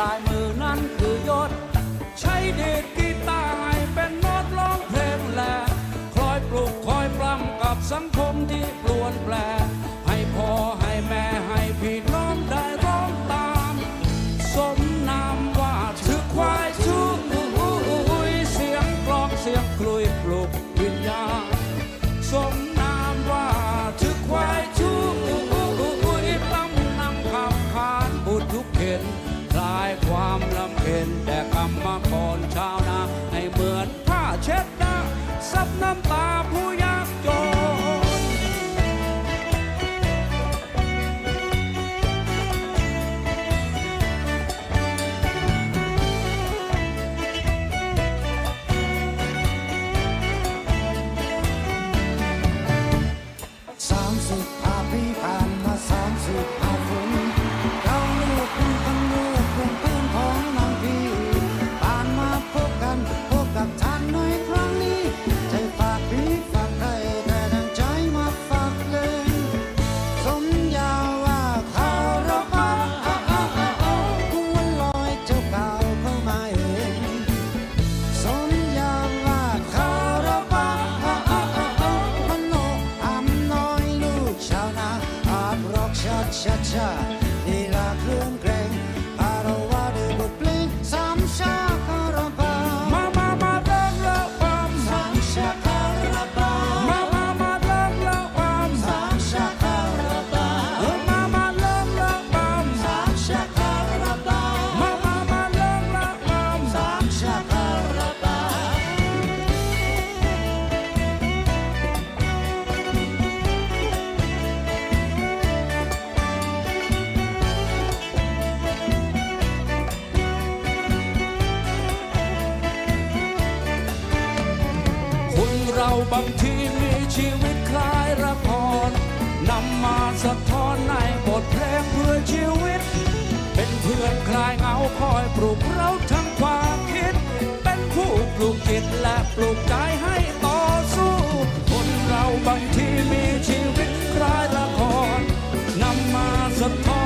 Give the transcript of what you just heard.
ลายมือนั้นคือยศ ใช้เดีดกีตาร์ให้เป็นน้ดร้องเพลงแหละคลอยปลุกคอยปล้ำกับสังคมที่ปลวนแปล เห็นแต่กรรมมาคนชาวนาให้เหมือนผ้าเช็ดหน้าซับน้ำตาผู้ย 차차. บางทีมีชีวิตคล้ายละครนำมาสะท้อนในบทเพลงเพื่อชีวิต เป็นเพื่อนคลายเหงาคอยปลุกเราทั้งความคิด เป็นผู้ปลุกจิตและปลุกใจให้ต่อสู้ คนเราบางทีมีชีวิตคล้ายละครนำมาสะท้อน